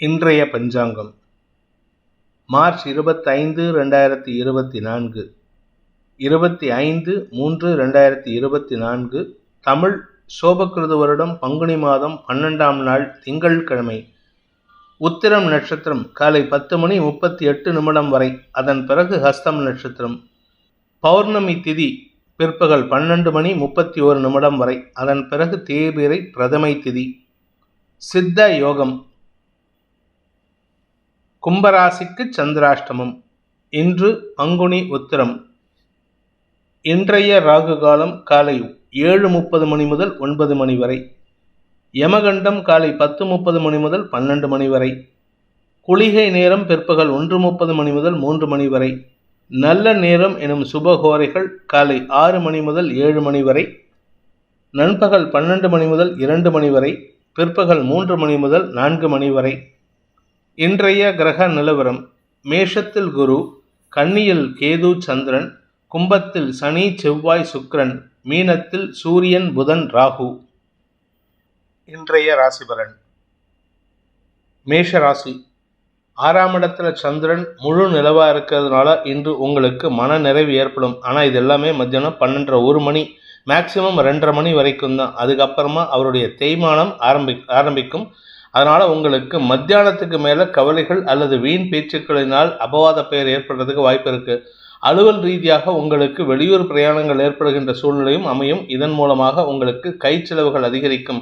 இன்றைய பஞ்சாங்கம். மார்ச் இருபத்தைந்து ரெண்டாயிரத்தி இருபத்தி நான்கு. இருபத்தி ஐந்து மூன்று ரெண்டாயிரத்தி இருபத்தி நான்கு. தமிழ் சோபக்கிருது வருடம் பங்குனி மாதம் பன்னெண்டாம் நாள் திங்கட்கிழமை உத்திரம் நட்சத்திரம் காலை பத்து மணி முப்பத்தி எட்டு நிமிடம் வரை. அதன் பிறகு ஹஸ்தம் நட்சத்திரம். பௌர்ணமி திதி பிற்பகல் பன்னெண்டு மணி முப்பத்தி ஒரு நிமிடம் வரை. அதன் பிறகு தேபிரை பிரதமை திதி. சித்த யோகம் கும்பராசிக்கு சந்திராஷ்டமம். இன்று பங்குனி உத்திரம். இன்றைய ராகு காலம் காலை ஏழு முப்பது மணி முதல் ஒன்பது மணி வரை. யமகண்டம் காலை பத்து முப்பது மணி முதல் பன்னெண்டு மணி வரை. குளிகை நேரம் பிற்பகல் ஒன்று முப்பது மணி முதல் மூன்று மணி வரை. நல்ல நேரம் எனும் சுபகோரைகள் காலை ஆறு மணி முதல் ஏழு மணி வரை. நண்பகல் பன்னெண்டு மணி முதல் இரண்டு மணி வரை. பிற்பகல் மூன்று மணி முதல் நான்கு மணி வரை. இன்றைய கிரக நிலவரம். மேஷத்தில் குரு கன்னியில் கேது சந்திரன் கும்பத்தில் சனி செவ்வாய் சுக்கிரன் மீனத்தில் சூரியன் புதன் ராகு. இன்றைய ராசிபலன். மேஷ ராசி. ஆறாம் இடத்துல சந்திரன் முழு நிலவாக இருக்கிறதுனால இன்று உங்களுக்கு மன நிறைவு ஏற்படும். ஆனால் இது எல்லாமே மத்தியானம் பன்னெண்டரை ஒரு மணி மேக்சிமம் ரெண்டரை மணி வரைக்கும் தான். அதுக்கப்புறமா அவருடைய தேய்மானம் ஆரம்பி ஆரம்பிக்கும். அதனால் உங்களுக்கு மத்தியானத்துக்கு மேலே கவலைகள் அல்லது வீண் பேச்சுக்களினால் அபவாத பெயர் ஏற்படுறதுக்கு வாய்ப்பு இருக்குது அலுவல் ரீதியாக உங்களுக்கு வெளியூர் பிரயாணங்கள் ஏற்படுகின்ற சூழ்நிலையும் அமையும். இதன் மூலமாக உங்களுக்கு கை செலவுகள் அதிகரிக்கும்.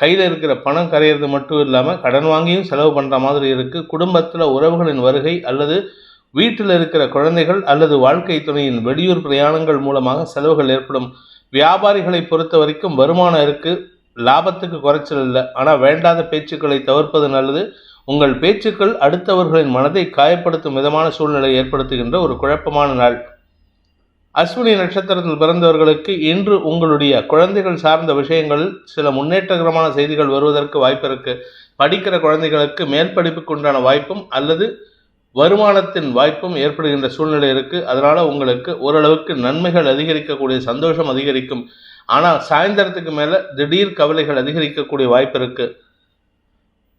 கையில் இருக்கிற பணம் கரையிறது மட்டும் இல்லாமல் கடன் வாங்கியும் செலவு பண்ணுற மாதிரி இருக்குது குடும்பத்தில் உறவுகளின் வருகை அல்லது வீட்டில் இருக்கிற குழந்தைகள் அல்லது வாழ்க்கை துணையின் வெளியூர் பிரயாணங்கள் மூலமாக செலவுகள் ஏற்படும். வியாபாரிகளை பொறுத்த வரைக்கும் வருமானம் இருக்குது லாபத்துக்கு குறைச்சல் இல்லை. ஆனால் வேண்டாத பேச்சுக்களை தவிர்ப்பது நல்லது. உங்கள் பேச்சுக்கள் அடுத்தவர்களின் மனதை காயப்படுத்தும் விதமான சூழ்நிலை ஏற்படுத்துகின்ற ஒரு குழப்பமான நாள். அஸ்வினி நட்சத்திரத்தில் பிறந்தவர்களுக்கு இன்று உங்களுடைய குழந்தைகள் சார்ந்த விஷயங்களில் சில முன்னேற்றகரமான செய்திகள் வருவதற்கு வாய்ப்பு இருக்கு. படிக்கிற குழந்தைகளுக்கு மேல் படிப்புக்குண்டான வாய்ப்பும் அல்லது வருமானத்தின் வாய்ப்பும் ஏற்படுகின்ற சூழ்நிலை இருக்கு. அதனால உங்களுக்கு ஓரளவுக்கு நன்மைகள் அதிகரிக்கக்கூடிய சந்தோஷம் அதிகரிக்கும். ஆனால் சாயந்தரத்துக்கு மேலே திடீர் கவலைகள் அதிகரிக்கக்கூடிய வாய்ப்பு இருக்கு.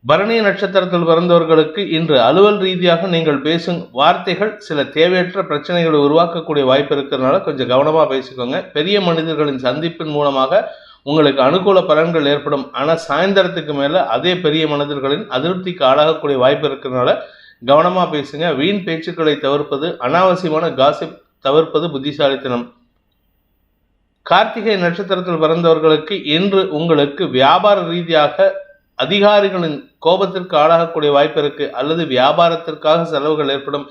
பரணி நட்சத்திரத்தில் பிறந்தவர்களுக்கு இன்று அலுவல் ரீதியாக நீங்கள் பேசும் வார்த்தைகள் சில தேவையற்ற பிரச்சனைகளை உருவாக்கக்கூடிய வாய்ப்பு இருக்கிறதுனால கொஞ்சம் கவனமாக பேசிக்கோங்க. பெரிய மனிதர்களின் சந்திப்பின் மூலமாக உங்களுக்கு அனுகூல பலன்கள் ஏற்படும். ஆனால் சாயந்தரத்துக்கு மேலே அதே பெரிய மனிதர்களின் அதிருப்திக்கு ஆளாகக்கூடிய வாய்ப்பு இருக்கிறதுனால கவனமாக பேசுங்க. வீண் பேச்சுக்களை தவிர்ப்பது அனாவசியமான காசிப் தவிர்ப்பது புத்திசாலித்தனம். கார்த்திகை நட்சத்திரத்தில் பிறந்தவர்களுக்கு இன்று உங்களுக்கு வியாபார ரீதியாக அதிகாரிகளின் கோபத்திற்கு ஆளாகக்கூடிய வாய்ப்பு இருக்கு. அல்லது வியாபாரத்திற்காக செலவுகள் ஏற்படும்.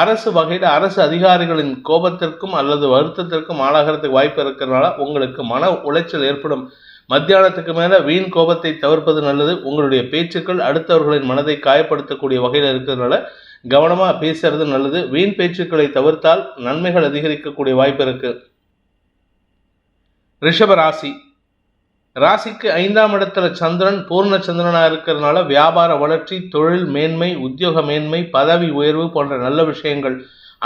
அரசு வகையில் அரசு அதிகாரிகளின் கோபத்திற்கும் அல்லது வருத்தத்திற்கும் ஆளாகிறதுக்கு வாய்ப்பு இருக்கிறதுனால உங்களுக்கு மன உளைச்சல் ஏற்படும். மத்தியானத்துக்கு மேலே வீண் கோபத்தை தவிர்ப்பது நல்லது. உங்களுடைய பேச்சுக்கள் அடுத்தவர்களின் மனதை காயப்படுத்தக்கூடிய வகையில் இருக்கிறதுனால கவனமாக பேசுறது நல்லது. வீண் பேச்சுக்களை தவிர்த்தால் நன்மைகள் அதிகரிக்கக்கூடிய வாய்ப்பு இருக்குது ரிஷப ராசி. ராசிக்கு ஐந்தாம் இடத்துல சந்திரன் பூர்ண சந்திரனாக இருக்கிறதுனால வியாபார வளர்ச்சி தொழில் மேன்மை உத்தியோக மேன்மை பதவி உயர்வு போன்ற நல்ல விஷயங்கள்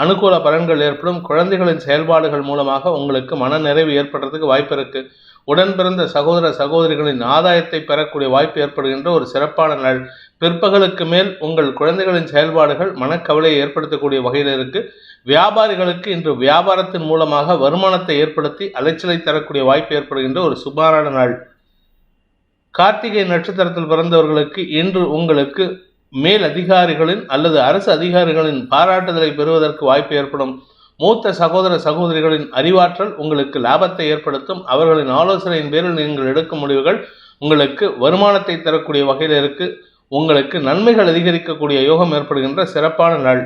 அனுகூல பலன்கள் ஏற்படும். குழந்தைகளின் செயல்பாடுகள் மூலமாக உங்களுக்கு மன நிறைவு ஏற்படுறதுக்கு வாய்ப்பு இருக்கு. உடன் பிறந்த சகோதர சகோதரிகளின் ஆதாயத்தை பெறக்கூடிய வாய்ப்பு ஏற்படுகின்ற ஒரு சிறப்பான நாள். பிற்பகலுக்கு மேல் உங்கள் குழந்தைகளின் செயல்பாடுகள் மனக்கவலையை ஏற்படுத்தக்கூடிய வகையில் இருக்கு. வியாபாரிகளுக்கு இன்று வியாபாரத்தின் மூலமாக வருமானத்தை ஏற்படுத்தி அலைச்சலை தரக்கூடிய வாய்ப்பு ஏற்படுகின்ற ஒரு சுமாரான நாள். கார்த்திகை நட்சத்திரத்தில் பிறந்தவர்களுக்கு இன்று உங்களுக்கு மேல் அதிகாரிகளின் அல்லது அரசு அதிகாரிகளின் பாராட்டுதலை பெறுவதற்கு வாய்ப்பு ஏற்படும். மூத்த சகோதர சகோதரிகளின் அறிவாற்றல் உங்களுக்கு லாபத்தை ஏற்படுத்தும். அவர்களின் ஆலோசனையின் பேரில் நீங்கள் எடுக்கும் முடிவுகள் உங்களுக்கு வருமானத்தை தரக்கூடிய வகையில் இருக்குது உங்களுக்கு நன்மைகள் அதிகரிக்கக்கூடிய யோகம் ஏற்படுகின்ற சிறப்பான நாள்.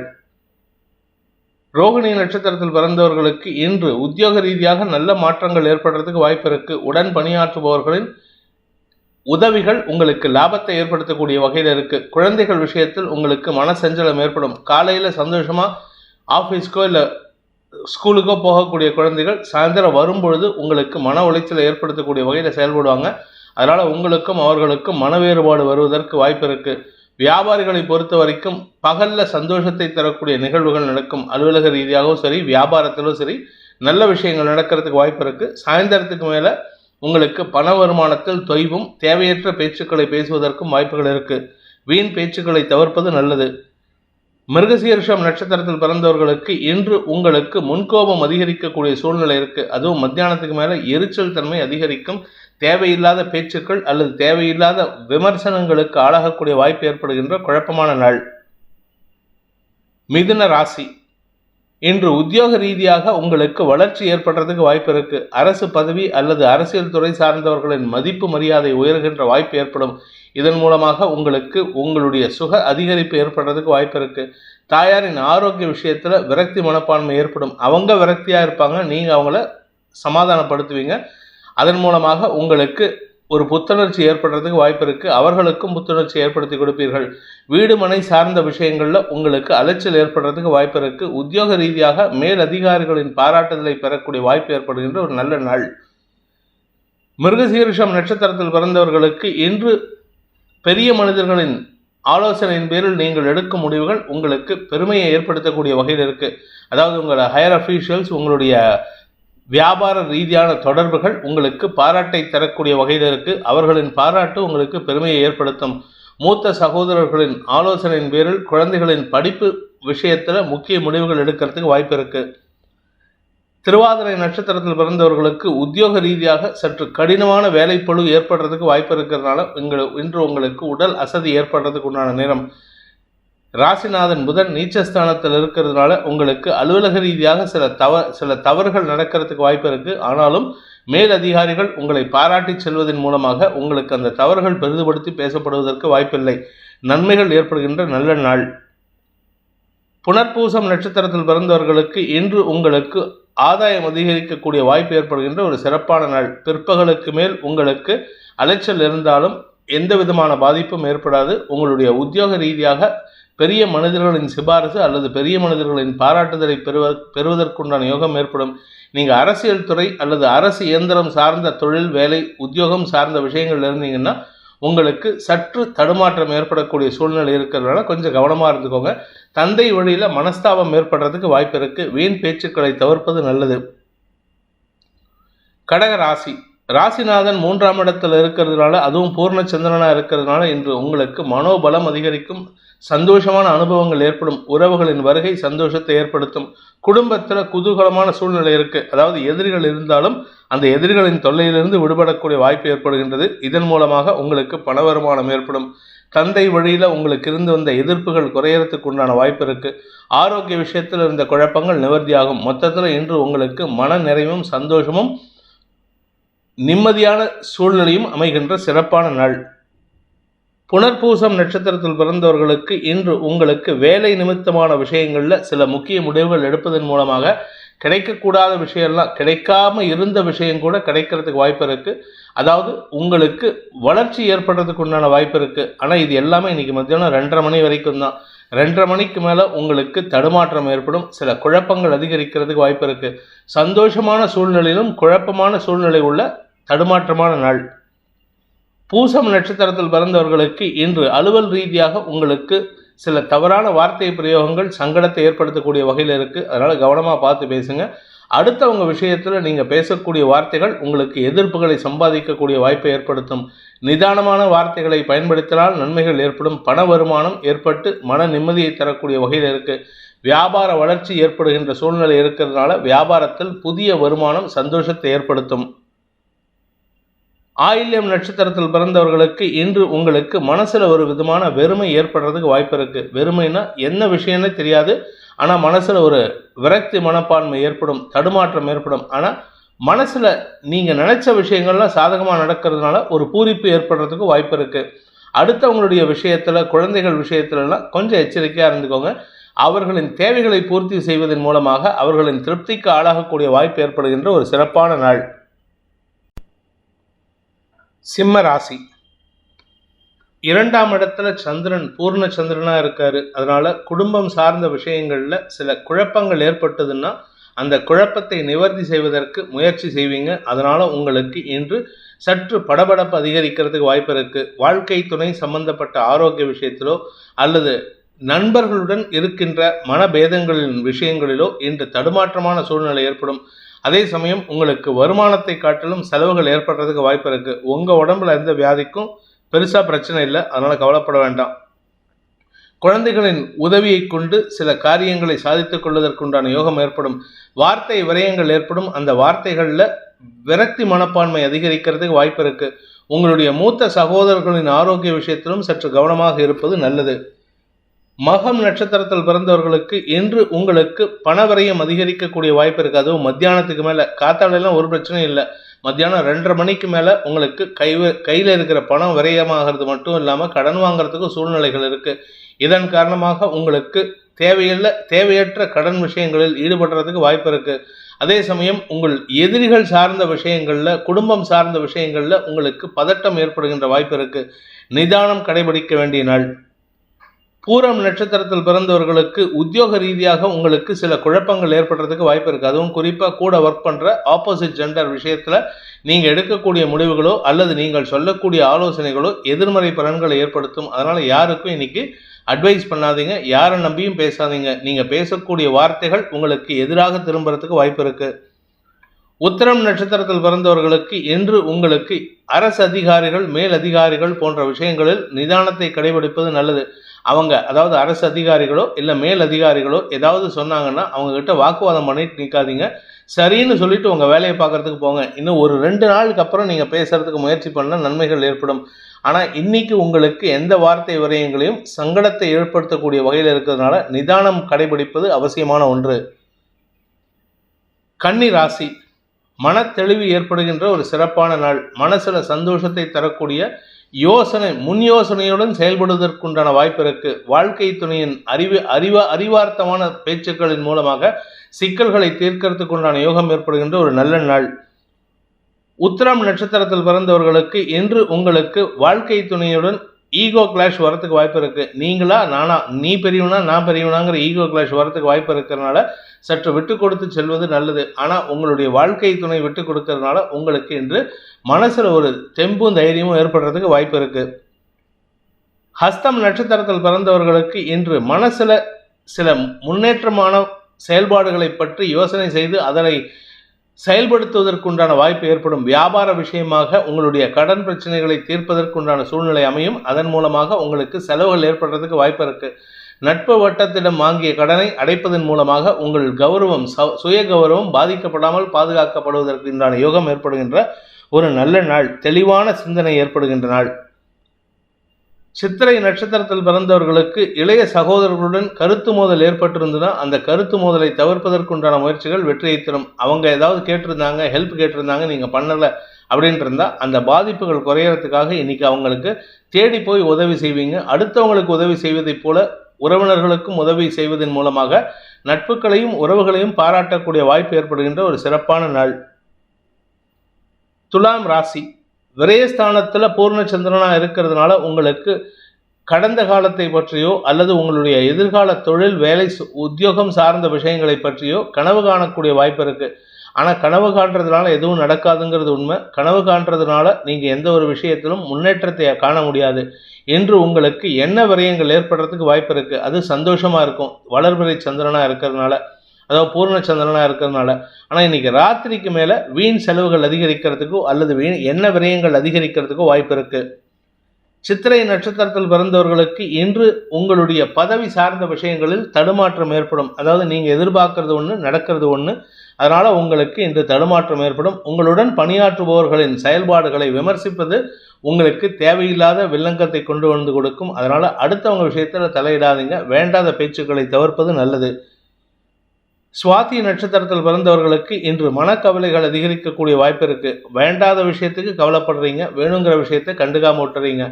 ரோகிணி நட்சத்திரத்தில் பிறந்தவர்களுக்கு இன்று உத்தியோக ரீதியாக நல்ல மாற்றங்கள் ஏற்படுறதுக்கு வாய்ப்பு இருக்கு. உடன் பணியாற்றுபவர்களின் உதவிகள் உங்களுக்கு லாபத்தை ஏற்படுத்தக்கூடிய வகையில் இருக்கு. குழந்தைகள் விஷயத்தில் உங்களுக்கு மன சஞ்சலம் ஏற்படும். காலையில் சந்தோஷமா ஆஃபீஸ்க்கோ இல்லை ஸ்கூலுக்கோ போகக்கூடிய குழந்தைகள் சாயந்தரம் வரும்பொழுது உங்களுக்கு மன உளைச்சலை ஏற்படுத்தக்கூடிய வகையில் செயல்படுவாங்க. அதனால் உங்களுக்கும் அவர்களுக்கும் மன வேறுபாடு வருவதற்கு வாய்ப்பு இருக்குது வியாபாரிகளை பொறுத்த வரைக்கும் பகலில் சந்தோஷத்தை தரக்கூடிய நிகழ்வுகள் நடக்கும். அலுவலக ரீதியாகவும் சரி வியாபாரத்திலும் சரி நல்ல விஷயங்கள் நடக்கிறதுக்கு வாய்ப்பு இருக்குது சாயந்தரத்துக்கு மேலே உங்களுக்கு பண வருமானத்தில் தொய்வும் தேவையற்ற பேச்சுக்களை பேசுவதற்கும் வாய்ப்புகள் இருக்குது வீண் பேச்சுக்களை தவிர்ப்பது நல்லது. மிருகசீர்ஷம் நட்சத்திரத்தில் பிறந்தவர்களுக்கு இன்று உங்களுக்கு முன்கோபம் அதிகரிக்கக்கூடிய சூழ்நிலை இருக்கு. அதுவும் மத்தியானத்துக்கு மேலே எரிச்சல் தன்மை அதிகரிக்கும். தேவையில்லாத பேச்சுக்கள் அல்லது தேவையில்லாத விமர்சனங்களுக்கு ஆளாகக்கூடிய வாய்ப்பு ஏற்படுகின்ற குழப்பமான நாள். மிதுன ராசி. இன்று உத்தியோக ரீதியாக உங்களுக்கு வளர்ச்சி ஏற்படுறதுக்கு வாய்ப்பு இருக்கு. அரசு பதவி அல்லது அரசியல் துறை சார்ந்தவர்களின் மதிப்பு மரியாதை உயர்கின்ற வாய்ப்பு ஏற்படும். இதன் மூலமாக உங்களுக்கு உங்களுடைய சுக அதிகரிப்பு ஏற்படுறதுக்கு வாய்ப்பு இருக்கு. தாயாரின் ஆரோக்கிய விஷயத்துல விரக்தி மனப்பான்மை ஏற்படும். அவங்க விரக்தியா இருப்பாங்க. நீங்க அவங்கள சமாதானப்படுத்துவீங்க. அதன் மூலமாக உங்களுக்கு ஒரு புத்துணர்ச்சி ஏற்படுறதுக்கு வாய்ப்பு இருக்குது அவர்களுக்கும் புத்துணர்ச்சி ஏற்படுத்தி கொடுப்பீர்கள். வீடு மனை சார்ந்த விஷயங்களில் உங்களுக்கு அலைச்சல் ஏற்படுறதுக்கு வாய்ப்பு இருக்குது உத்தியோக ரீதியாக மேல் அதிகாரிகளின் பாராட்டுதலை பெறக்கூடிய வாய்ப்பு ஏற்படுகின்ற ஒரு நல்ல நாள். மிருகசீரிஷம் நட்சத்திரத்தில் பிறந்தவர்களுக்கு இன்று பெரிய மனிதர்களின் ஆலோசனையின் பேரில் நீங்கள் எடுக்கும் முடிவுகள் உங்களுக்கு பெருமையை ஏற்படுத்தக்கூடிய வகையில் இருக்குது அதாவது உங்களோட ஹையர் அஃபீஷியல்ஸ் உங்களுடைய வியாபார ரீதியான தொடர்புகள் உங்களுக்கு பாராட்டை தரக்கூடிய வகையில் இருக்கு. அவர்களின் பாராட்டு உங்களுக்கு பெருமையை ஏற்படுத்தும். மூத்த சகோதரர்களின் ஆலோசனையின் பேரில் குழந்தைகளின் படிப்பு விஷயத்தில் முக்கிய முடிவுகள் எடுக்கிறதுக்கு வாய்ப்பு இருக்கு. திருவாதிரை நட்சத்திரத்தில் பிறந்தவர்களுக்கு உத்தியோக ரீதியாக சற்று கடினமான வேலைப்பழு ஏற்படுறதுக்கு வாய்ப்பு இருக்கிறதுனால உங்கள் இன்று உங்களுக்கு உடல் அசதி ஏற்படுறதுக்கு உண்டான நேரம். ராசிநாதன் புதன் நீச்சஸ்தானத்தில் இருக்கிறதுனால உங்களுக்கு அலுவலக ரீதியாக சில தவ சில தவறுகள் நடக்கிறதுக்கு வாய்ப்பு இருக்கு. ஆனாலும் மேல் அதிகாரிகள் உங்களை பாராட்டி செல்வதன் மூலமாக உங்களுக்கு அந்த தவறுகள் பெரிதுபடுத்தி பேசப்படுவதற்கு வாய்ப்பில்லை. நன்மைகள் ஏற்படுகின்ற நல்ல நாள். புனர்பூசம் நட்சத்திரத்தில் பிறந்தவர்களுக்கு இன்று உங்களுக்கு ஆதாயம் அதிகரிக்கக்கூடிய வாய்ப்பு ஏற்படுகின்ற ஒரு சிறப்பான நாள். பிற்பகலுக்கு மேல் உங்களுக்கு அலைச்சல் இருந்தாலும் எந்த விதமான பாதிப்பும் ஏற்படாது. உங்களுடைய உத்தியோக ரீதியாக பெரிய மனிதர்களின் சிபாரிசு அல்லது பெரிய மனிதர்களின் பாராட்டுதலை பெறுவ பெறுவதற்குண்டான யோகம் ஏற்படும். நீங்கள் அரசியல் துறை அல்லது அரசு இயந்திரம் சார்ந்த தொழில் வேலை உத்தியோகம் சார்ந்த விஷயங்கள் இருந்தீங்கன்னா உங்களுக்கு சற்று தடுமாற்றம் ஏற்படக்கூடிய சூழ்நிலை இருக்கிறதுனால கொஞ்சம் கவனமாக இருந்துக்கோங்க. தந்தை வழியில் மனஸ்தாபம் ஏற்படுறதுக்கு வாய்ப்பு இருக்குது வீண் பேச்சுக்களை தவிர்ப்பது நல்லது. கடக ராசி. ராசிநாதன் மூன்றாம் இடத்துல இருக்கிறதுனால அதுவும் பூர்ண சந்திரனாக இருக்கிறதுனால இன்று உங்களுக்கு மனோபலம் அதிகரிக்கும் சந்தோஷமான அனுபவங்கள் ஏற்படும் உறவுகளின் வருகை சந்தோஷத்தை ஏற்படுத்தும் குடும்பத்தில் குதூகலமான சூழ்நிலை இருக்குது அதாவது எதிரிகள் இருந்தாலும் அந்த எதிரிகளின் தொல்லையிலிருந்து விடுபடக்கூடிய வாய்ப்பு ஏற்படுகின்றது. இதன் மூலமாக உங்களுக்கு பண வருமானம் ஏற்படும். தந்தை வழியில் உங்களுக்கு இருந்து வந்த எதிர்ப்புகள் குறையறதுக்கு உண்டான வாய்ப்பு இருக்குது ஆரோக்கிய விஷயத்தில் இருந்த குழப்பங்கள் நிவர்த்தியாகும். மொத்தத்தில் இன்று உங்களுக்கு மன நிறைவும் சந்தோஷமும் நிம்மதியான சூழ்நிலையும் அமைகின்ற சிறப்பான நாள். புனர்பூசம் நட்சத்திரத்தில் பிறந்தவர்களுக்கு இன்று உங்களுக்கு வேலை நிமித்தமான விஷயங்களில் சில முக்கிய முடிவுகள் எடுப்பதன் மூலமாக கிடைக்கக்கூடாத விஷயம்லாம் கிடைக்காம இருந்த விஷயம் கூட கிடைக்கிறதுக்கு வாய்ப்பு இருக்கு. அதாவது உங்களுக்கு வளர்ச்சி ஏற்படுறதுக்கு உண்டான வாய்ப்பு இருக்கு. ஆனால் இது எல்லாமே இன்னைக்கு மத்தியானம் ரெண்டரை மணி வரைக்கும் தான். ரெண்டரை மணிக்கு மேலே உங்களுக்கு தடுமாற்றம் ஏற்படும். சில குழப்பங்கள் அதிகரிக்கிறதுக்கு வாய்ப்பு இருக்கு. சந்தோஷமான சூழ்நிலையிலும் குழப்பமான சூழ்நிலை உள்ள தடுமாற்றமான நாள். பூசம் நட்சத்திரத்தில் பிறந்தவர்களுக்கு இன்று அலுவல் ரீதியாக உங்களுக்கு சில தவறான வார்த்தை பிரயோகங்கள் சங்கடத்தை ஏற்படுத்தக்கூடிய வகையில் இருக்குது அதனால் கவனமாக பார்த்து பேசுங்க. அடுத்தவங்க விஷயத்தில் நீங்கள் பேசக்கூடிய வார்த்தைகள் உங்களுக்கு எதிர்ப்புகளை சம்பாதிக்கக்கூடிய வாய்ப்பை ஏற்படுத்தும். நிதானமான வார்த்தைகளை பயன்படுத்தினால் நன்மைகள் ஏற்படும். பண வருமானம் ஏற்பட்டு மன நிம்மதியை தரக்கூடிய வகையில் இருக்குது வியாபார வளர்ச்சி ஏற்படுகின்ற சூழ்நிலை இருக்கிறதுனால வியாபாரத்தில் புதிய வருமானம் சந்தோஷத்தை ஏற்படுத்தும். ஆயில்யம் நட்சத்திரத்தில் பிறந்தவர்களுக்கு இன்று உங்களுக்கு மனசில் ஒரு விதமான வெறுமை ஏற்படுறதுக்கு வாய்ப்பு இருக்குது வெறுமைனா என்ன விஷயம்னே தெரியாது. ஆனால் மனசில் ஒரு விரக்தி மனப்பான்மை ஏற்படும் தடுமாற்றம் ஏற்படும். ஆனால் மனசில் நீங்கள் நினச்ச விஷயங்கள்லாம் சாதகமாக நடக்கிறதுனால ஒரு பூரிப்பு ஏற்படுறதுக்கு வாய்ப்பு இருக்குது அடுத்தவங்களுடைய விஷயத்தில் குழந்தைகள் விஷயத்துலலாம் கொஞ்சம் எச்சரிக்கையாக இருந்துக்கோங்க. அவர்களின் தேவைகளை பூர்த்தி செய்வதன் மூலமாக அவர்களின் திருப்திக்கு ஆளாகக்கூடிய வாய்ப்பு ஏற்படுகின்ற ஒரு சிறப்பான நாள். சிம்ம ராசி. இரண்டாம் இடத்துல சந்திரன் பூர்ண சந்திரனா இருக்காரு. அதனால குடும்பம் சார்ந்த விஷயங்கள்ல சில குழப்பங்கள் ஏற்பட்டதுன்னா அந்த குழப்பத்தை நிவர்த்தி செய்வதற்கு முயற்சி செய்வீங்க. அதனால உங்களுக்கு இன்று சற்று படபடப்பு அதிகரிக்கிறதுக்கு வாய்ப்பு இருக்கு. வாழ்க்கை துணை சம்பந்தப்பட்ட ஆரோக்கிய விஷயத்திலோ அல்லது நண்பர்களுடன் இருக்கின்ற மனபேதங்களின் விஷயங்களிலோ இன்று தடுமாற்றமான சூழ்நிலை ஏற்படும். அதே சமயம் உங்களுக்கு வருமானத்தை காட்டிலும் செலவுகள் ஏற்படுறதுக்கு வாய்ப்பு இருக்கு. உங்க உடம்புல எந்த வியாதிக்கும் பெருசா பிரச்சனை இல்லை. அதனால கவலைப்பட வேண்டாம். குழந்தைகளின் உதவியை கொண்டு சில காரியங்களை சாதித்துக் கொள்வதற்குண்டான யோகம் ஏற்படும். வார்த்தை விரயங்கள் ஏற்படும். அந்த வார்த்தைகளில் விரக்தி மனப்பான்மை அதிகரிக்கிறதுக்கு வாய்ப்பு இருக்கு. உங்களுடைய மூத்த சகோதரர்களின் ஆரோக்கிய விஷயத்திலும் சற்று கவனமாக இருப்பது நல்லது. மகம் நட்சத்திரத்தில் பிறந்தவர்களுக்கு இன்று உங்களுக்கு பண அதிகரிக்கக்கூடிய வாய்ப்பு இருக்குது. அதுவும் மத்தியானத்துக்கு மேல. காத்தாலெல்லாம் ஒரு பிரச்சனையும் இல்லை. மத்தியானம் ரெண்டரை மணிக்கு மேல உங்களுக்கு கை கையில இருக்கிற பணம் விரயமாகிறது மட்டும் இல்லாம கடன் வாங்குறதுக்கும் சூழ்நிலைகள் இருக்கு. இதன் காரணமாக உங்களுக்கு தேவையில்ல தேவையற்ற கடன் விஷயங்களில் ஈடுபடுறதுக்கு வாய்ப்பு இருக்கு. அதே சமயம் உங்கள் எதிரிகள் சார்ந்த விஷயங்களில் குடும்பம் சார்ந்த விஷயங்களில் உங்களுக்கு பதட்டம் ஏற்படுகின்ற வாய்ப்பு இருக்கு. நிதானம் கடைபிடிக்க வேண்டிய நாள். பூரம் நட்சத்திரத்தில் பிறந்தவர்களுக்கு உத்தியோக ரீதியாக உங்களுக்கு சில குழப்பங்கள் ஏற்படுறதுக்கு வாய்ப்பு இருக்கு. அதுவும் குறிப்பாக கூட ஒர்க் பண்ற ஆப்போசிட் ஜெண்டர் விஷயத்துல நீங்க எடுக்கக்கூடிய முடிவுகளோ அல்லது நீங்கள் சொல்லக்கூடிய ஆலோசனைகளோ எதிர்மறை பலன்களை ஏற்படுத்தும். அதனால யாருக்கும் இன்னைக்கு அட்வைஸ் பண்ணாதீங்க. யாரை நம்பியும் பேசாதீங்க. நீங்க பேசக்கூடிய வார்த்தைகள் உங்களுக்கு எதிராக திரும்புறதுக்கு வாய்ப்பு இருக்கு. உத்தரம் நட்சத்திரத்தில் பிறந்தவர்களுக்கு இன்று உங்களுக்கு அரசு அதிகாரிகள் மேல் அதிகாரிகள் போன்ற விஷயங்களில் நிதானத்தை கடைபிடிப்பது நல்லது. அவங்க அதாவது அரசு அதிகாரிகளோ இல்லை மேல் அதிகாரிகளோ ஏதாவது சொன்னாங்கன்னா அவங்கக்கிட்ட வாக்குவாதம் பண்ணிட்டு நிற்காதீங்க சரின்னு சொல்லிட்டு உங்கள் வேலையை பார்க்கறதுக்கு போங்க. இன்னும் ஒரு ரெண்டு நாளுக்கு அப்புறம் நீங்கள் பேசுறதுக்கு முயற்சி பண்ணால் நன்மைகள் ஏற்படும். ஆனால் இன்னைக்கு உங்களுக்கு எந்த வார்த்தை விரயங்களையும் சங்கடத்தை ஏற்படுத்தக்கூடிய வகையில் இருக்கிறதுனால நிதானம் கடைபிடிப்பது அவசியமான ஒன்று. கன்னி ராசி. மன தெளிவு ஏற்படுகின்ற ஒரு சிறப்பான நாள். மனசில் சந்தோஷத்தை தரக்கூடிய யோசனை முன் யோசனையுடன் செயல்படுவதற்குண்டான வாய்ப்பு இருக்கு. வாழ்க்கை துணையின் அறிவு அறிவ அறிவார்த்தமான பேச்சுக்களின் மூலமாக சிக்கல்களை தீர்க்கறதுக்கு உண்டான யோகம் ஏற்படுகின்ற ஒரு நல்ல நாள். உத்திரம் நட்சத்திரத்தில் பிறந்தவர்களுக்கு இன்று உங்களுக்கு வாழ்க்கை துணையுடன் ஈகோ கிளாஷ் வரத்துக்கு வாய்ப்பு இருக்கு. நீங்களா நானா? நீ பெரியவனா நான் பெரியவனாங்கிற ஈகோ கிளாஷ் வரத்துக்கு வாய்ப்பு இருக்கிறனால சற்று விட்டு கொடுத்து செல்வது நல்லது. ஆனால் உங்களுடைய வாழ்க்கை துணை விட்டு கொடுக்கறதுனால உங்களுக்கு இன்று மனசில் ஒரு தெம்பும் தைரியமும் ஏற்படுறதுக்கு வாய்ப்பு இருக்கு. ஹஸ்தம் நட்சத்திரத்தில் பிறந்தவர்களுக்கு இன்று மனசில் சில முன்னேற்றமான செயல்பாடுகளை பற்றி யோசனை செய்து அதனை செயல்படுத்துவதற்குண்டான வாய்ப்பு ஏற்படும் வியாபார விஷயமாக உங்களுடைய கடன் பிரச்சனைகளை தீர்ப்பதற்குண்டான சூழ்நிலை அமையும். அதன் மூலமாக உங்களுக்கு செலவுகள் ஏற்படுறதுக்கு வாய்ப்பு இருக்கு. நட்பு வட்டத்திடம் வாங்கிய கடனை அடைப்பதன் மூலமாக உங்கள் கௌரவம் சுய கௌரவம் பாதிக்கப்படாமல் பாதுகாக்கப்படுவதற்குண்டான யோகம் ஏற்படுகின்ற ஒரு நல்ல நாள் தெளிவான சிந்தனை ஏற்படுகின்ற நாள். சித்திரை நட்சத்திரத்தில் பிறந்தவர்களுக்கு இளைய சகோதரர்களுடன் கருத்து மோதல் ஏற்பட்டிருந்ததுன்னா அந்த கருத்து மோதலை தவிர்ப்பதற்குண்டான முயற்சிகள் வெற்றியை தரும். அவங்க ஏதாவது கேட்டிருந்தாங்க ஹெல்ப் கேட்டிருந்தாங்க நீங்கள் பண்ணலை அப்படின்ட்டு அந்த பாதிப்புகள் குறையறதுக்காக இன்னைக்கு அவங்களுக்கு தேடி போய் உதவி செய்வீங்க. அடுத்தவங்களுக்கு உதவி செய்வதைப் போல உறவினர்களுக்கும் உதவி செய்வதன் மூலமாக நட்புகளையும் உறவுகளையும் பாராட்டக்கூடிய வாய்ப்பு ஏற்படுகின்ற ஒரு சிறப்பான நாள். துலாம் ராசி. விரயஸ்தானத்தில் பூர்ணச்சந்திரனாக இருக்கிறதுனால உங்களுக்கு கடந்த காலத்தை பற்றியோ அல்லது உங்களுடைய எதிர்கால தொழில் வேலை சு- உத்தியோகம் சார்ந்த விஷயங்களை பற்றியோ கனவு காணக்கூடிய வாய்ப்பு இருக்குது ஆனால் கனவு காண்றதுனால எதுவும் நடக்காதுங்கிறது உண்மை. கனவு காண்றதுனால நீங்கள் எந்த ஒரு விஷயத்திலும் முன்னேற்றத்தை காண முடியாது. என்று உங்களுக்கு என்ன விரயங்கள் ஏற்படுறதுக்கு வாய்ப்பு இருக்குது அது சந்தோஷமாக இருக்கும். வளர்பிறை சந்திரனாக இருக்கிறதுனால அதாவது பூர்ண இருக்கிறதுனால. ஆனால் இன்றைக்கி ராத்திரிக்கு மேலே வீண் செலவுகள் அதிகரிக்கிறதுக்கோ அல்லது வீண் என்ன விரயங்கள் அதிகரிக்கிறதுக்கோ வாய்ப்பு இருக்குது சித்திரை நட்சத்திரத்தில் பிறந்தவர்களுக்கு இன்று உங்களுடைய பதவி சார்ந்த விஷயங்களில் தடுமாற்றம் ஏற்படும். அதாவது நீங்கள் எதிர்பார்க்கறது ஒன்று நடக்கிறது ஒன்று அதனால் உங்களுக்கு இன்று தடுமாற்றம் ஏற்படும். உங்களுடன் பணியாற்றுபவர்களின் செயல்பாடுகளை விமர்சிப்பது உங்களுக்கு தேவையில்லாத வில்லங்கத்தை கொண்டு வந்து கொடுக்கும். அதனால் அடுத்தவங்க விஷயத்தில் தலையிடாதீங்க. வேண்டாத பேச்சுக்களை தவிர்ப்பது நல்லது. சுவாதி நட்சத்திரத்தில் பிறந்தவர்களுக்கு இன்று மனக்கவலைகள் அதிகரிக்கக்கூடிய வாய்ப்பு இருக்கு. வேண்டாத விஷயத்துக்கு கவலைப்படுறீங்க வேணுங்கிற விஷயத்தை கண்டுக்காம விட்டுறீங்க.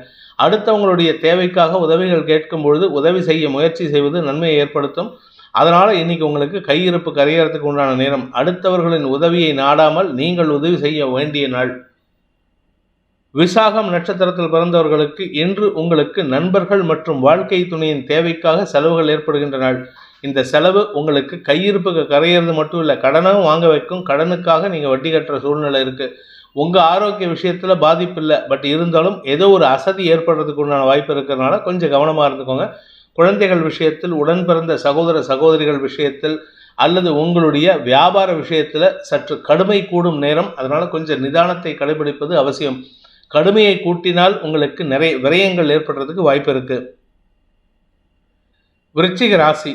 அடுத்தவங்களுடைய தேவைக்காக உதவிகள் கேட்கும் பொழுது உதவி செய்ய முயற்சி செய்வது நன்மையை ஏற்படுத்தும். அதனால் இன்னைக்கு உங்களுக்கு கையிருப்பு கரையறதுக்கு உண்டான நேரம். அடுத்தவர்களின் உதவியை நாடாமல் நீங்கள் உதவி செய்ய வேண்டிய நாள். விசாகம் நட்சத்திரத்தில் பிறந்தவர்களுக்கு இன்று உங்களுக்கு நண்பர்கள் மற்றும் வாழ்க்கை துணையின் தேவைக்காக செலவுகள் ஏற்படுகின்ற நாள். இந்த செலவு உங்களுக்கு கையிருப்புக்கு கரையிறது மட்டும் இல்லை கடனும் வாங்க வைக்கும் கடனுக்காக நீங்கள் வட்டி கட்டுற சூழ்நிலை இருக்குது உங்கள் ஆரோக்கிய விஷயத்தில் பாதிப்பு இல்லை பட் இருந்தாலும் ஏதோ ஒரு அசதி ஏற்படுறதுக்கு உண்டான வாய்ப்பு இருக்கிறதுனால கொஞ்சம் கவனமாக இருந்துக்கோங்க. குழந்தைகள் விஷயத்தில் உடன் பிறந்த சகோதர சகோதரிகள் விஷயத்தில் அல்லது உங்களுடைய வியாபார விஷயத்தில் சற்று கடுமை கூடும் நேரம் அதனால் கொஞ்சம் நிதானத்தை கடைபிடிப்பது அவசியம். கடுமையை கூட்டினால் உங்களுக்கு நிறைய விரயங்கள் ஏற்படுறதுக்கு வாய்ப்பு இருக்குது விருச்சிக ராசி.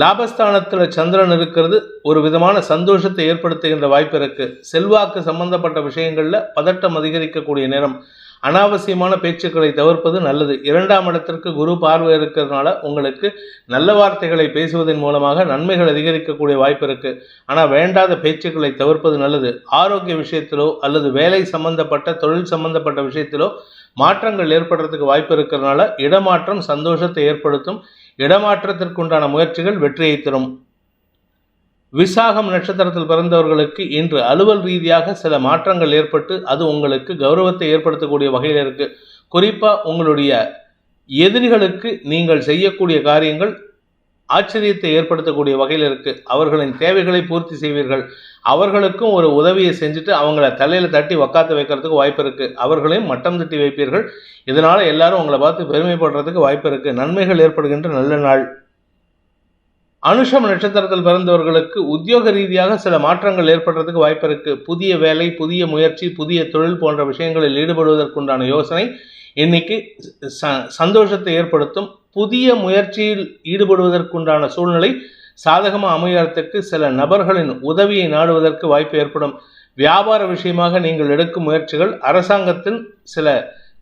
லாபஸ்தானத்தில் சந்திரன் இருக்கிறது ஒரு விதமான சந்தோஷத்தை ஏற்படுத்துகின்ற வாய்ப்பு இருக்கு. செல்வாக்கு சம்பந்தப்பட்ட விஷயங்களில் பதட்டம் அதிகரிக்கக்கூடிய நேரம். அனாவசியமான பேச்சுக்களை தவிர்ப்பது நல்லது. இரண்டாம் இடத்திற்கு குரு பார்வை இருக்கிறதுனால உங்களுக்கு நல்ல வார்த்தைகளை பேசுவதன் மூலமாக நன்மைகள் அதிகரிக்கக்கூடிய வாய்ப்பு இருக்கு. ஆனால் வேண்டாத பேச்சுக்களை தவிர்ப்பது நல்லது. ஆரோக்கிய விஷயத்திலோ அல்லது வேலை சம்பந்தப்பட்ட தொழில் சம்பந்தப்பட்ட விஷயத்திலோ மாற்றங்கள் ஏற்படுறதுக்கு வாய்ப்பு இருக்கிறதுனால இடமாற்றம் சந்தோஷத்தை ஏற்படுத்தும். இடமாற்றத்திற்குண்டான முயற்சிகள் வெற்றியை தரும். விசாகம் நட்சத்திரத்தில் பிறந்தவர்களுக்கு இன்று அலுவல் ரீதியாக சில மாற்றங்கள் ஏற்பட்டு அது உங்களுக்கு கௌரவத்தை ஏற்படுத்தக்கூடிய வகையில் இருக்கு. குறிப்பாக உங்களுடைய எதிரிகளுக்கு நீங்கள் செய்யக்கூடிய காரியங்கள் ஆச்சரியத்தை ஏற்படுத்தக்கூடிய வகையில் இருக்குது அவர்களின் தேவைகளை பூர்த்தி செய்வீர்கள். அவர்களுக்கும் ஒரு உதவியை செஞ்சுட்டு அவங்கள தலையில் தட்டி உக்காத்து வைக்கிறதுக்கு வாய்ப்பு இருக்குது அவர்களையும் மட்டம் தட்டி வைப்பீர்கள். இதனால் எல்லாரும் உங்களை பார்த்து பெருமைப்படுறதுக்கு வாய்ப்பு இருக்குது நன்மைகள் ஏற்படுகின்ற நல்ல நாள். அனுஷம் நட்சத்திரத்தில் பிறந்தவர்களுக்கு உத்தியோக ரீதியாக சில மாற்றங்கள் ஏற்படுறதுக்கு வாய்ப்பு இருக்குது புதிய வேலை புதிய முயற்சி புதிய தொழில் போன்ற விஷயங்களில் ஈடுபடுவதற்குண்டான யோசனை இன்னைக்கு ச- சந்தோஷத்தை ஏற்படுத்தும். புதிய முயற்சியில் ஈடுபடுவதற்குண்டான சூழ்நிலை சாதகமாக அமையறதுக்கு சில நபர்களின் உதவியை நாடுவதற்கு வாய்ப்பு ஏற்படும். வியாபார விஷயமாக நீங்கள் எடுக்கும் முயற்சிகள் அரசாங்கத்தின் சில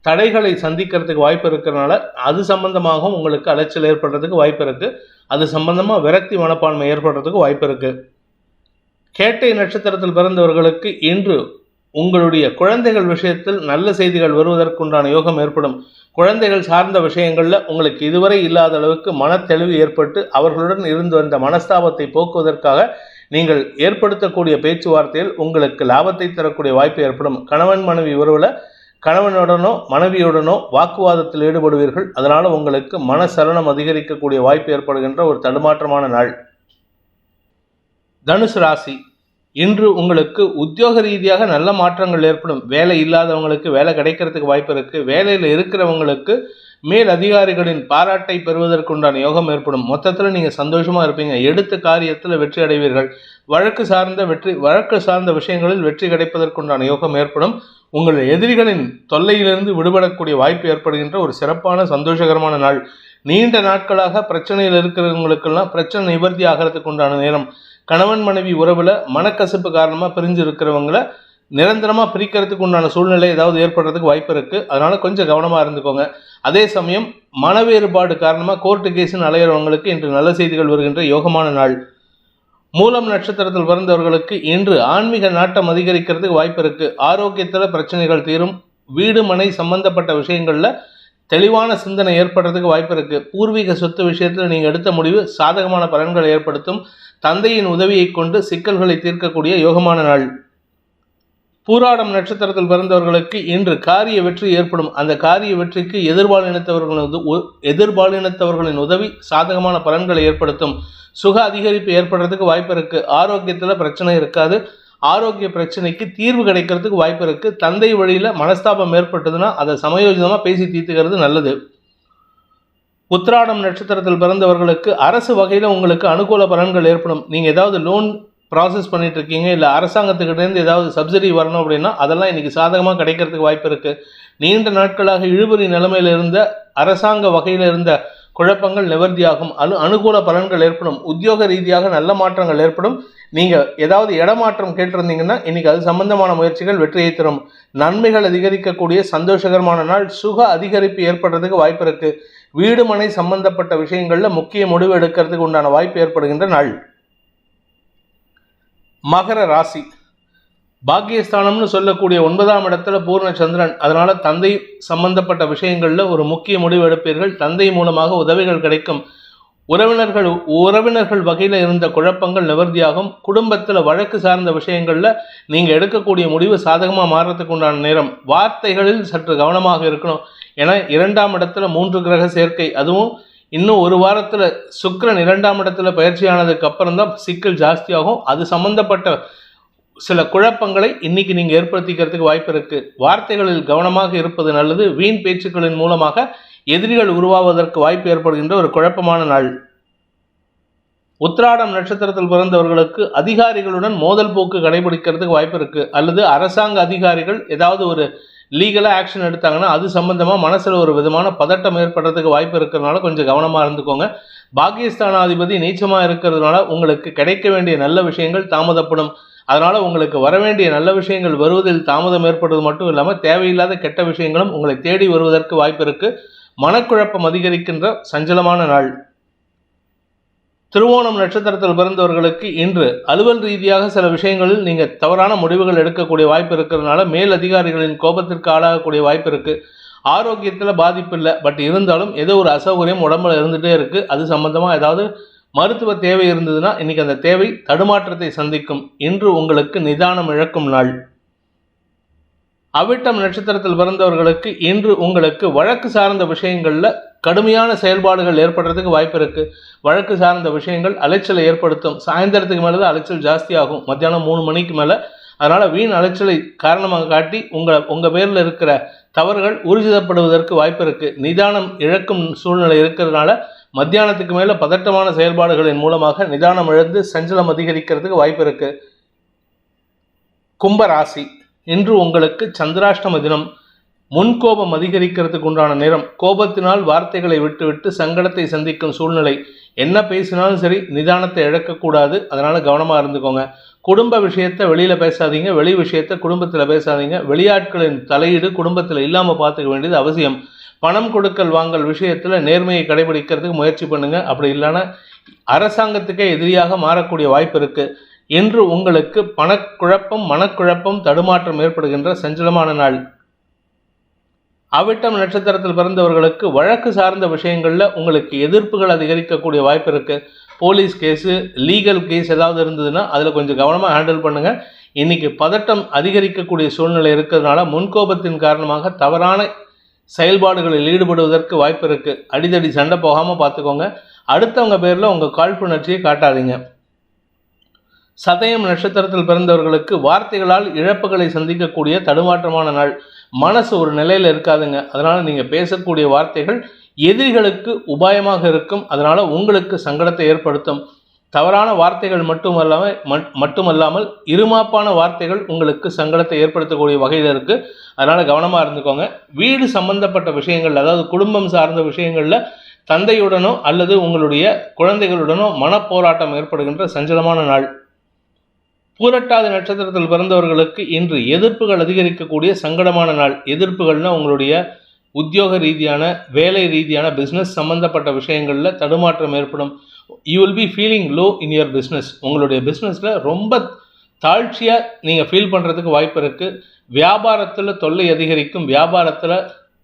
தடைகளை சந்திக்கிறதுக்கு வாய்ப்பு இருக்கிறனால அது சம்பந்தமாகவும் உங்களுக்கு அலைச்சல் ஏற்படுறதுக்கு வாய்ப்பு இருக்கு. அது சம்பந்தமாக விரக்தி மனப்பான்மை ஏற்படுறதுக்கு வாய்ப்பு இருக்கு. கேட்டை நட்சத்திரத்தில் பிறந்தவர்களுக்கு இன்று உங்களுடைய குழந்தைகள் விஷயத்தில் நல்ல செய்திகள் வருவதற்குண்டான யோகம் ஏற்படும். குழந்தைகள் சார்ந்த விஷயங்களில் உங்களுக்கு இதுவரை இல்லாத அளவுக்கு மனத்தெளிவு ஏற்பட்டு அவர்களுடன் இருந்து வந்த மனஸ்தாபத்தை போக்குவதற்காக நீங்கள் ஏற்படுத்தக்கூடிய பேச்சுவார்த்தையில் உங்களுக்கு லாபத்தை தரக்கூடிய வாய்ப்பு ஏற்படும். கணவன் மனைவி உறவில் கணவனுடனோ மனைவியுடனோ வாக்குவாதத்தில் ஈடுபடுவீர்கள். அதனால் உங்களுக்கு மனசலனம் அதிகரிக்கக்கூடிய வாய்ப்பு ஏற்படுகின்ற ஒரு தடுமாற்றமான நாள். தனுசு ராசி. இன்று உங்களுக்கு உத்தியோக ரீதியாக நல்ல மாற்றங்கள் ஏற்படும். வேலை இல்லாதவங்களுக்கு வேலை கிடைக்கிறதுக்கு வாய்ப்பு இருக்கு. வேலையில் இருக்கிறவங்களுக்கு மேல் அதிகாரிகளின் பாராட்டை பெறுவதற்குண்டான யோகம் ஏற்படும். மொத்தத்தில் நீங்கள் சந்தோஷமாக இருப்பீங்க. எடுத்த காரியத்தில் வெற்றி அடைவீர்கள். வழக்கு சார்ந்த வெற்றி வழக்கு சார்ந்த விஷயங்களில் வெற்றி கிடைப்பதற்குண்டான யோகம் ஏற்படும். உங்கள் எதிரிகளின் தொல்லையிலிருந்து விடுபடக்கூடிய வாய்ப்பு ஏற்படுகின்ற ஒரு சிறப்பான சந்தோஷகரமான நாள். நீண்ட நாட்களாக பிரச்சனையில் இருக்கிறவங்களுக்கெல்லாம் பிரச்சனை நிவர்த்தி ஆகிறதுக்கு உண்டான நேரம். கணவன் மனைவி உறவில் மனக்கசப்பு காரணமாக பிரிஞ்சு இருக்கிறவங்களை நிரந்தரமாக பிரிக்கிறதுக்கு உண்டான சூழ்நிலை ஏதாவது ஏற்படுறதுக்கு வாய்ப்பு இருக்குது அதனால் கொஞ்சம் கவனமாக இருந்துக்கோங்க. அதே சமயம் மன வேறுபாடு கோர்ட்டு கேஸுன்னு அலையிறவங்களுக்கு இன்று நல்ல செய்திகள் வருகின்ற யோகமான நாள். மூலம் நட்சத்திரத்தில் பிறந்தவர்களுக்கு இன்று ஆன்மீக நாட்டம் அதிகரிக்கிறதுக்கு வாய்ப்பு இருக்குது ஆரோக்கியத்தில் பிரச்சனைகள் தீரும். வீடு மனை சம்பந்தப்பட்ட விஷயங்களில் தெளிவான சிந்தனை ஏற்படுறதுக்கு வாய்ப்பு இருக்குது பூர்வீக சொத்து விஷயத்தில் நீங்கள் எடுத்த முடிவு சாதகமான பலன்களை ஏற்படுத்தும். தந்தையின் உதவியை கொண்டு சிக்கல்களை தீர்க்கக்கூடிய யோகமான நாள். பூராடம் நட்சத்திரத்தில் பிறந்தவர்களுக்கு இன்று காரிய வெற்றி ஏற்படும். அந்த காரிய வெற்றிக்கு எதிர்பாலினத்தவர்களது எதிர்பாலினத்தவர்களின் உதவி சாதகமான பலன்களை ஏற்படுத்தும். சுக அதிகரிப்பு ஏற்படுறதுக்கு வாய்ப்பு இருக்கு. ஆரோக்கியத்தில் பிரச்சனை இருக்காது. ஆரோக்கிய பிரச்சனைக்கு தீர்வு கிடைக்கிறதுக்கு வாய்ப்பு இருக்கு. தந்தை வழியில் மனஸ்தாபம் ஏற்பட்டதுன்னா அதை சமயோஜிதமாக பேசி தீர்த்துக்கிறது நல்லது. உத்திராடம் நட்சத்திரத்தில் பிறந்தவர்களுக்கு அரசு வகையில் உங்களுக்கு அனுகூல பலன்கள் ஏற்படும். நீங்கள் ஏதாவது லோன் ப்ராசஸ் பண்ணிட்டு இருக்கீங்க இல்லை அரசாங்கத்துக்கிட்டேருந்து ஏதாவது சப்சிடி வரணும் அப்படின்னா அதெல்லாம் இன்னைக்கு சாதகமாக கிடைக்கிறதுக்கு வாய்ப்பு இருக்குது நீண்ட நாட்களாக இழுபறி நிலைமையில் இருந்த அரசாங்க வகையில் இருந்த குழப்பங்கள் நிவர்த்தியாகும் அனு அனுகூல பலன்கள் ஏற்படும். உத்தியோக ரீதியாக நல்ல மாற்றங்கள் ஏற்படும். நீங்கள் ஏதாவது இடமாற்றம் கேட்டிருந்தீங்கன்னா இன்றைக்கி அது சம்பந்தமான முயற்சிகள் வெற்றியை தரும். நன்மைகள் அதிகரிக்கக்கூடிய சந்தோஷகரமான நாள் சுக அதிகரிப்பு ஏற்படுறதுக்கு வாய்ப்பு இருக்குது வீடு மனை சம்பந்தப்பட்ட விஷயங்களில் முக்கிய முடிவு எடுக்கிறதுக்கு உண்டான வாய்ப்பு ஏற்படுகின்ற நாள். மகர ராசி. பாக்கியஸ்தானம்னு சொல்லக்கூடிய ஒன்பதாம் இடத்துல பூர்ண சந்திரன் அதனால தந்தை சம்பந்தப்பட்ட விஷயங்களில் ஒரு முக்கிய முடிவு எடுப்பீர்கள். தந்தை மூலமாக உதவிகள் கிடைக்கும். உறவினர்கள் உறவினர்கள் வகையில் இருந்த குழப்பங்கள் நிவர்த்தியாகும். குடும்பத்தில் வழக்கு சார்ந்த விஷயங்களில் நீங்கள் எடுக்கக்கூடிய முடிவு சாதகமாக மாறுறதுக்கு உண்டான நேரம். வார்த்தைகளில் சற்று கவனமாக இருக்கணும். ஏன்னா இரண்டாம் இடத்துல மூன்று கிரக சேர்க்கை. அதுவும் இன்னும் ஒரு வாரத்தில் சுக்கரன் இரண்டாம் இடத்துல பயிற்சியானதுக்கு அப்புறம் தான் சிக்கல் ஜாஸ்தியாகும். அது சம்பந்தப்பட்ட சில குழப்பங்களை இன்னைக்கு நீங்கள் ஏற்படுத்திக்கிறதுக்கு வாய்ப்பு இருக்குது வார்த்தைகளில் கவனமாக இருப்பது நல்லது. வீண் பேச்சுக்களின் மூலமாக எதிரிகள் உருவாவதற்கு வாய்ப்பு ஏற்படுகின்ற ஒரு குழப்பமான நாள். உத்ராடம் நட்சத்திரத்தில் பிறந்தவர்களுக்கு அதிகாரிகளுடன் மோதல் போக்கு கடைபிடிக்கிறதுக்கு வாய்ப்பு இருக்கு. அல்லது அரசாங்க அதிகாரிகள் ஏதாவது ஒரு லீகலாக ஆக்ஷன் எடுத்தாங்கன்னா அது சம்பந்தமாக மனசில் ஒரு விதமான பதட்டம் ஏற்படுறதுக்கு வாய்ப்பு இருக்கிறதுனால கொஞ்சம் கவனமாக இருந்துக்கோங்க. பாகிஸ்தானாதிபதி நீச்சமாக இருக்கிறதுனால உங்களுக்கு கிடைக்க வேண்டிய நல்ல விஷயங்கள் தாமதப்படும். அதனால் உங்களுக்கு வர வேண்டிய நல்ல விஷயங்கள் வருவதில் தாமதம் ஏற்படுவது மட்டும் இல்லாமல் தேவையில்லாத கெட்ட விஷயங்களும் உங்களை தேடி வருவதற்கு வாய்ப்பு இருக்குது மனக்குழப்பம் அதிகரிக்கின்ற சஞ்சலமான நாள். திருவோணம் நட்சத்திரத்தில் பிறந்தவர்களுக்கு இன்று அலுவல் ரீதியாக சில விஷயங்களில் நீங்கள் தவறான முடிவுகள் எடுக்கக்கூடிய வாய்ப்பு இருக்கிறதுனால மேல் அதிகாரிகளின் கோபத்திற்கு ஆளாகக்கூடிய வாய்ப்பு இருக்குது ஆரோக்கியத்தில் பாதிப்பு இல்லை. பட் இருந்தாலும் ஏதோ ஒரு அசௌகரியம் உடம்புல இருந்துகிட்டே இருக்குது அது சம்பந்தமாக ஏதாவது மருத்துவ தேவை இருந்ததுன்னா இன்றைக்கி அந்த தேவை தடுமாற்றத்தை சந்திக்கும். இன்று உங்களுக்கு நிதானம் இழக்கும் நாள். அவிட்டம் நட்சத்திரத்தில் பிறந்தவர்களுக்கு இன்று உங்களுக்கு வழக்கு சார்ந்த விஷயங்களில் கடுமையான செயல்பாடுகள் ஏற்படுறதுக்கு வாய்ப்பு இருக்கு. வழக்கு சார்ந்த விஷயங்கள் அலைச்சலை ஏற்படுத்தும். சாயந்தரத்துக்கு மேலே தான் அலைச்சல் ஜாஸ்தியாகும். மத்தியானம் மூணு மணிக்கு மேலே. அதனால் வீண் அலைச்சலை காரணமாக காட்டி உங்களை உங்கள் பேரில் இருக்கிற தவறுகள் ஊர்ஜிதப்படுவதற்கு வாய்ப்பு இருக்குது நிதானம் இழக்கும் சூழ்நிலை இருக்கிறதுனால மத்தியானத்துக்கு மேலே பதட்டமான செயல்பாடுகளின் மூலமாக நிதானம் இழந்து சஞ்சலம் அதிகரிக்கிறதுக்கு வாய்ப்பு இருக்குது கும்பராசி இன்று உங்களுக்கு சந்திராஷ்டம தினம். முன்கோபம் அதிகரிக்கிறதுக்கு உண்டான நேரம். கோபத்தினால் வார்த்தைகளை விட்டுவிட்டு சங்கடத்தை சந்திக்கும் சூழ்நிலை. என்ன பேசினாலும் சரி நிதானத்தை இழக்கக்கூடாது. அதனால் கவனமாக இருந்துக்கோங்க. குடும்ப விஷயத்தை வெளியில் பேசாதீங்க. வெளி விஷயத்தை குடும்பத்தில் பேசாதீங்க. வெளியாட்களின் தலையீடு குடும்பத்தில் இல்லாமல் பார்த்துக்க வேண்டியது அவசியம். பணம் கொடுக்கல் வாங்கல் விஷயத்தில் நேர்மையை கடைபிடிக்கிறதுக்கு முயற்சி பண்ணுங்கள் அப்படி இல்லைன்னா அரசாங்கத்துக்கே எதிரியாக மாறக்கூடிய வாய்ப்பு இருக்குது இன்று உங்களுக்கு பணக்குழப்பம் மனக்குழப்பம் தடுமாற்றம் ஏற்படுகின்ற சஞ்சலமான நாள். அவிட்டம் நட்சத்திரத்தில் பிறந்தவர்களுக்கு வழக்கு சார்ந்த விஷயங்களில் உங்களுக்கு எதிர்ப்புகள் அதிகரிக்கக்கூடிய வாய்ப்பு இருக்குது போலீஸ் கேஸு லீகல் கேஸ் ஏதாவது இருந்ததுன்னா அதில் கொஞ்சம் கவனமாக ஹேண்டில் பண்ணுங்கள் இன்றைக்கி பதட்டம் அதிகரிக்கக்கூடிய சூழ்நிலை இருக்கிறதுனால முன்கோபத்தின் காரணமாக தவறான செயல்பாடுகளில் ஈடுபடுவதற்கு வாய்ப்பு இருக்குது அடிதடி சண்டை போகாமல் பார்த்துக்கோங்க அடுத்தவங்க பேரில் உங்கள் காழ்ப்புணர்ச்சியை காட்டாதீங்க. சதயம் நட்சத்திரத்தில் பிறந்தவர்களுக்கு வார்த்தைகளால் இழப்புகளை சந்திக்கக்கூடிய தடுமாற்றமான நாள். மனசு ஒரு நிலையில் இருக்காதுங்க. அதனால் நீங்கள் பேசக்கூடிய வார்த்தைகள் எதிரிகளுக்கு உபாயமாக இருக்கும். அதனால் உங்களுக்கு சங்கடத்தை ஏற்படுத்தும். தவறான வார்த்தைகள் மட்டுமல்லாமல் மட்டுமல்லாமல் இருமாப்பான வார்த்தைகள் உங்களுக்கு சங்கடத்தை ஏற்படுத்தக்கூடிய வகையில் இருக்குது அதனால் கவனமாக இருந்துக்கோங்க. வீடு சம்பந்தப்பட்ட விஷயங்கள் அதாவது குடும்பம் சார்ந்த விஷயங்களில் தந்தையுடனோ அல்லது உங்களுடைய குழந்தைகளுடனோ மனப்போராட்டம் ஏற்படுகின்ற சஞ்சலமான நாள். பூரட்டாதி நட்சத்திரத்தில் பிறந்தவர்களுக்கு இன்று எதிர்ப்புகள் அதிகரிக்கக்கூடிய சங்கடமான நாள். எதிர்ப்புகள்னா உங்களுடைய உத்தியோக ரீதியான வேலை ரீதியான பிஸ்னஸ் சம்பந்தப்பட்ட விஷயங்களில் தடுமாற்றம் ஏற்படும். You will be feeling low in your business உங்களுடைய பிஸ்னஸில் ரொம்ப தாழ்ச்சியாக நீங்கள் ஃபீல் பண்ணுறதுக்கு வாய்ப்பு இருக்குது வியாபாரத்தில் தொல்லை அதிகரிக்கும். வியாபாரத்தில்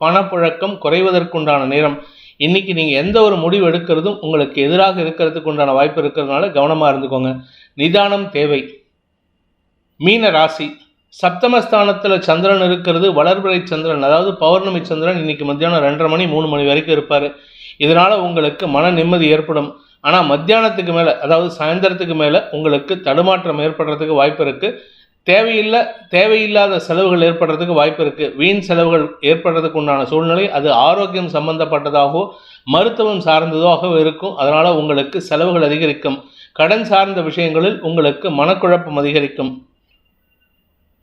பணப்புழக்கம் குறைவதற்குண்டான நேரம். இன்னைக்கு நீங்கள் எந்த ஒரு முடிவு எடுக்கிறதும் உங்களுக்கு எதிராக இருக்கிறதுக்கு உண்டான வாய்ப்பு இருக்கிறதுனால கவனமாக இருந்துக்கோங்க. நிதானம் தேவை. மீன ராசி. சப்தமஸ்தானத்தில் சந்திரன் இருக்கிறது வளர்பிறை சந்திரன் அதாவது பௌர்ணமி சந்திரன் இன்னைக்கு மத்தியானம் ரெண்டரை மணி மூணு மணி வரைக்கும் இருப்பார். இதனால் உங்களுக்கு மன நிம்மதி ஏற்படும். ஆனால் மத்தியானத்துக்கு மேலே அதாவது சாயந்தரத்துக்கு மேலே உங்களுக்கு தடுமாற்றம் ஏற்படுறதுக்கு வாய்ப்பு இருக்குது தேவையில்லை தேவையில்லாத செலவுகள் ஏற்படுறதுக்கு வாய்ப்பு இருக்குது வீண் செலவுகள் ஏற்படுறதுக்கு உண்டான சூழ்நிலை அது ஆரோக்கியம் சம்பந்தப்பட்டதாகவோ மருத்துவம் சார்ந்ததாகவோ இருக்கும். அதனால் உங்களுக்கு செலவுகள் அதிகரிக்கும். கடன் சார்ந்த விஷயங்களில் உங்களுக்கு மனக்குழப்பம் அதிகரிக்கும்.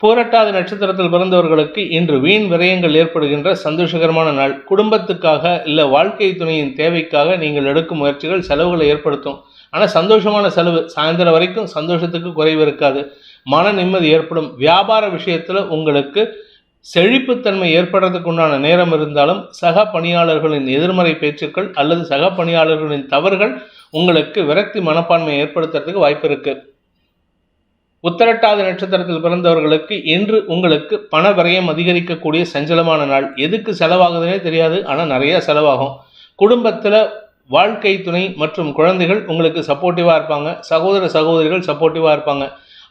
பூரட்டாதி நட்சத்திரத்தில் பிறந்தவர்களுக்கு இன்று வீண் விரயங்கள் ஏற்படுகின்ற சந்தோஷகரமான நாள். குடும்பத்துக்காக இல்லை வாழ்க்கை துணையின் தேவைக்காக நீங்கள் எடுக்கும் முயற்சிகள் செலவுகளை ஏற்படுத்தும். ஆனால் சந்தோஷமான செலவு சாயந்தரம் வரைக்கும் சந்தோஷத்துக்கு குறைவு இருக்காது. மன நிம்மதி ஏற்படும். வியாபார விஷயத்தில் உங்களுக்கு செழிப்புத்தன்மை ஏற்படுறதுக்கு உண்டான நேரம் இருந்தாலும் சக பணியாளர்களின் எதிர்மறை பேச்சுக்கள் அல்லது சக பணியாளர்களின் தவறுகள் உங்களுக்கு விரக்தி மனப்பான்மையை ஏற்படுத்துறதுக்கு வாய்ப்பு இருக்குது உத்தரட்டாத நட்சத்திரத்தில் பிறந்தவர்களுக்கு இன்று உங்களுக்கு பண விரயம் அதிகரிக்கக்கூடிய சஞ்சலமான நாள். எதுக்கு செலவாகுதுன்னே தெரியாது ஆனால் நிறைய செலவாகும். குடும்பத்தில் வாழ்க்கை துணை மற்றும் குழந்தைகள் உங்களுக்கு சப்போர்ட்டிவாக இருப்பாங்க. சகோதர சகோதரிகள் சப்போர்ட்டிவாக இருப்பாங்க.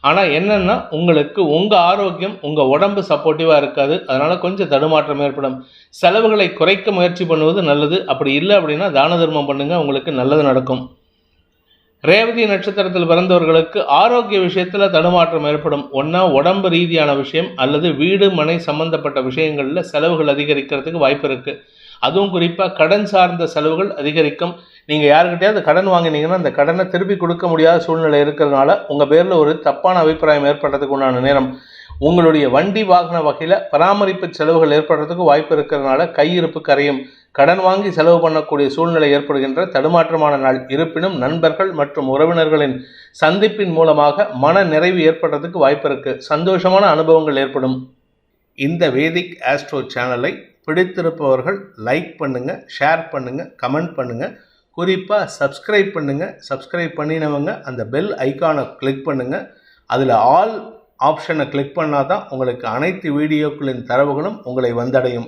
ஆனால் என்னென்னா உங்களுக்கு உங்கள் ஆரோக்கியம் உங்கள் உடம்பு சப்போர்ட்டிவாக இருக்காது. அதனால் கொஞ்சம் தடுமாற்றம் ஏற்படும். செலவுகளை குறைக்க முயற்சி பண்ணுவது நல்லது. அப்படி இல்லை அப்படின்னா தான தர்மம் பண்ணுங்கள் உங்களுக்கு நல்லது நடக்கும். ரேவதி நட்சத்திரத்தில் பிறந்தவர்களுக்கு ஆரோக்கிய விஷயத்தில் தடுமாற்றம் ஏற்படும். ஒன்றா உடம்பு ரீதியான விஷயம் அல்லது வீடு மனை சம்பந்தப்பட்ட விஷயங்களில் செலவுகள் அதிகரிக்கிறதுக்கு வாய்ப்பு இருக்குது அதுவும் குறிப்பாக கடன் சார்ந்த செலவுகள் அதிகரிக்கும். நீங்கள் யாருக்கிட்டையாவது கடன் வாங்கினீங்கன்னா அந்த கடனை திருப்பி கொடுக்க முடியாத சூழ்நிலை இருக்கிறதுனால உங்கள் பேரில் ஒரு தப்பான அபிப்பிராயம் ஏற்படுறதுக்கு உண்டான நேரம். உங்களுடைய வண்டி வாகன வகையில் பராமரிப்பு செலவுகள் ஏற்படுறதுக்கு வாய்ப்பு இருக்கிறதுனால கையிருப்பு கரையும். கடன் வாங்கி செலவு பண்ணக்கூடிய சூழ்நிலை ஏற்படுகின்ற தடுமாற்றமான நாள். இருப்பினும் நண்பர்கள் மற்றும் உறவினர்களின் சந்திப்பின் மூலமாக மன நிறைவு ஏற்படுறதுக்கு வாய்ப்பு இருக்கு. சந்தோஷமான அனுபவங்கள் ஏற்படும். இந்த வேதிக் ஆஸ்ட்ரோ சேனலை பிடித்திருப்பவர்கள் லைக் பண்ணுங்க ஷேர் பண்ணுங்க கமெண்ட் பண்ணுங்க. குறிப்பாக சப்ஸ்கிரைப் பண்ணுங்க. சப்ஸ்கிரைப் பண்ணினவங்க அந்த பெல் ஐக்கானை கிளிக் பண்ணுங்க. அதில் ஆல் ஆப்ஷனை கிளிக் பண்ணால் தான் உங்களுக்கு அனைத்து வீடியோக்களின் தரவுகளும் உங்களை வந்தடையும்.